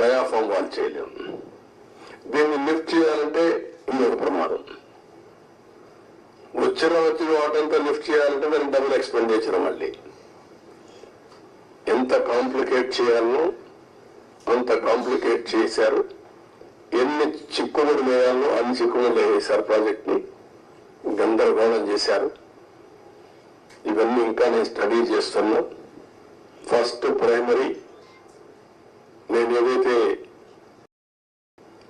Diaphragm వాళ్ళు చేయలేము దీన్ని లిఫ్ట్ చేయాలంటే ఇంకొక ప్రమాదం. వచ్చిన వచ్చిన వాటంతా లిఫ్ట్ చేయాలంటే దానికి డబుల్ ఎక్స్పెండిచర్ మళ్ళీ. ఎంత కాంప్లికేట్ చేయాలనో అంత కాంప్లికేట్ చేశారు. ఎన్ని చిక్కుముడు వేయాలో అన్ని చిక్కుముడు వేసారు ప్రాజెక్ట్ని. గందరగోళం చేశారు. ఇవన్నీ ఇంకా నేను స్టడీ చేస్తున్నా. ఫస్ట్ ప్రైమరీ నేను ఏదైతే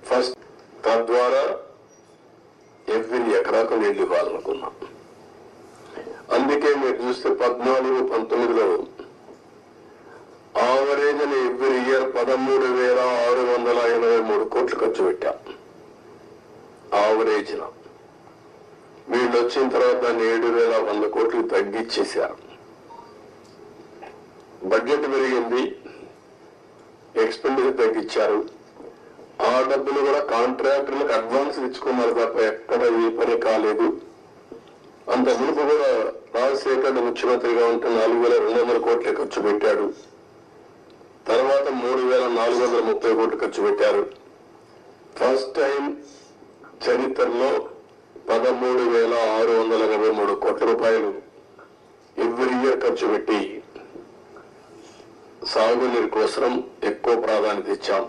ఫస్ట్ ద్వారా ఎవ్రీ ఎకరాకు నీళ్ళు ఇవ్వాలనుకున్నాం. అందుకే మీరు చూస్తే పద్నాలుగు పంతొమ్మిదిలో ఆవరేజ్ అని ఎవ్రీ ఇయర్ పదమూడు వేల ఆరు వందల ఎనభై మూడు కోట్లు ఖర్చు పెట్టాం. ఆవరేజ్ వీళ్ళు వచ్చిన తర్వాత దాన్ని ఏడు వేల వంద కోట్లు తగ్గించేశారు బడ్జెట్ పెరిగింది. ఎక్స్పెండిచర్ తగ్గించారు ఆ డబ్బులు కూడా కాంట్రాక్టర్లకు అడ్వాన్స్ ఇచ్చుకున్నారు తప్ప ఎక్కడ ఏ పని కాలేదు. అంత మునుపు కూడా రాజశేఖర్ ముఖ్యమంత్రిగా ఉంటే నాలుగు వేల రెండు వందల కోట్లే ఖర్చు పెట్టాడు. తర్వాత మూడు వేల నాలుగు వందల ముప్పై కోట్లు ఖర్చు పెట్టారు. ఫస్ట్ టైం చరిత్రలో పదమూడు వేల ఆరు వందల ఎనభై మూడు కోట్ల రూపాయలు ఎవ్రీ ఇయర్ ఖర్చు పెట్టి సాగునీరు కోసం ఎక్కువ ప్రాధాన్యత ఇచ్చాం.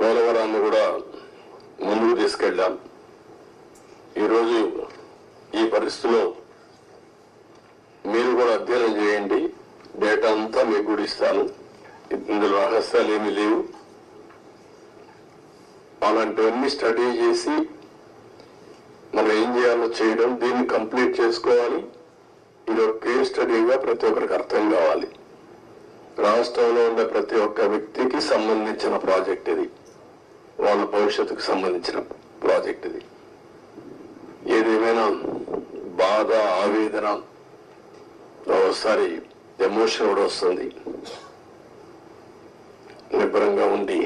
పోలవరాన్ని కూడా ముందుకు తీసుకెళ్ళాం. ఈరోజు ఈ పరిస్థితిలో మీరు కూడా అధ్యయనం చేయండి. డేటా అంతా మీకు కూడా ఇస్తాను. ఇందులో రహస్యాలు ఏమీ లేవు. అలాంటివన్నీ స్టడీ చేసి మనం ఏం చేయాలో చేయడం దీన్ని కంప్లీట్ చేసుకోవాలి. ఇది ఒక కేస్ స్టడీగా ప్రతి ఒక్కరికి అర్థం కావాలి. రాష్ట్రంలో ఉండే ప్రతి ఒక్క వ్యక్తికి సంబంధించిన ప్రాజెక్ట్ ఇది. వాళ్ళ భవిష్యత్తుకు సంబంధించిన ప్రాజెక్ట్ ఇది. ఏదేమైనా బాధ ఆవేదన ఒకసారి ఎమోషన్ కూడా వస్తుంది. నిబ్బరంగా ఉండి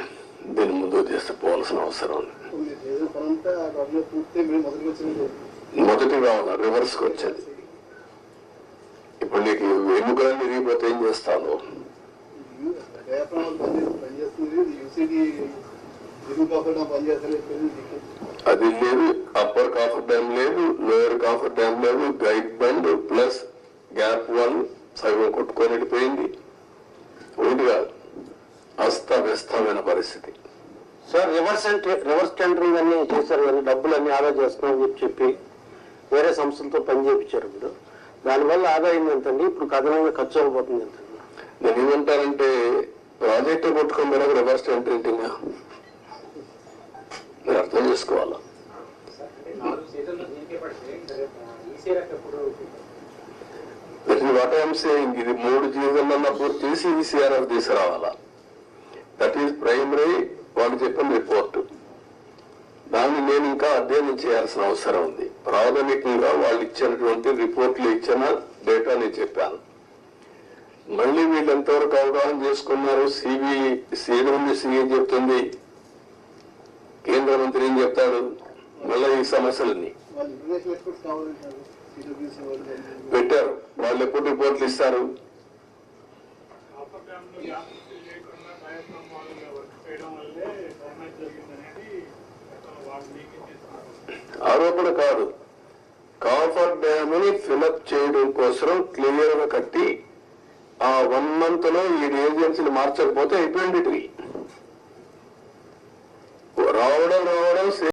దీన్ని చేస్తే పోవాల్సిన అవసరం ఉంది. మొదటి రావాలి రివర్స్ వచ్చేది. ఇప్పుడు నీకు ఎముకలన్నీ విరిగిపోతే ఏం చేస్తాను? అది లేదు అప్పర్ కాఫర్ డ్యామ్ లేదు లోయర్ కాఫర్ డ్యామ్ లేదు guide bund plus gap one సగం కొట్టుకొని వెళ్ళిపోయింది. ఒకటి కాదు. అస్తవ్యస్తమైన పరిస్థితి. Sir reverse entry reverse tendering అన్ని చేశారు కానీ డబ్బులు అన్ని ఆదా చేస్తున్నామని చెప్పి చెప్పి వేరే సంస్థలతో పని చేయించారు ఇప్పుడు. దానివల్ల ఆదాయం ఎంతండి? ఇప్పుడు కథనంగా ఖర్చు అయిపోతుంది ఎంతండి? నేను ఏమంటానంటే ప్రాజెక్టు కొట్టుకొని రివర్స్ ఎంట్రింటింగ్ మీరు అర్థం చేసుకోవాలా నాలుగు సీజన్లు దీనికే పడితే ఈసీఆర్ఎఫ్ ఎప్పుడు that is what I'm saying ఇది మూడు జీవన పూర్తి చేసి ఈసీఆర్ఎఫ్ తీసుకురావాలా దట్ ఈస్ ప్రైమరీ వాళ్ళు చెప్పిన రిపోర్ట్ దాన్ని నేను ఇంకా అధ్యయనం చేయాల్సిన అవసరం ఉంది. ప్రాథమికంగా వాళ్ళు ఇచ్చినటువంటి రిపోర్ట్లు ఇచ్చిన డేటా నేను చెప్పాను. మళ్ళీ వీళ్ళు ఎంతవరకు అవగాహన చేసుకున్నారు? సిబి సీఎం సీఎం చెప్తుంది. కేంద్ర మంత్రి ఏం చెప్తాడు? మళ్ళీ ఈ సమస్యలన్నీ. పెట్టారు. వాళ్ళు ఎప్పుడు రిపోర్ట్లు ఇస్తారు? ఆరోపణ కాదు. కాఫర్ డ్యామ్ని ఫిలప్ చేయడం కోసం క్లియర్గా కట్టి ఆ వన్ మంత్లో ఈ ఏజెన్సీలు మార్చకపోతే అయిపోయింది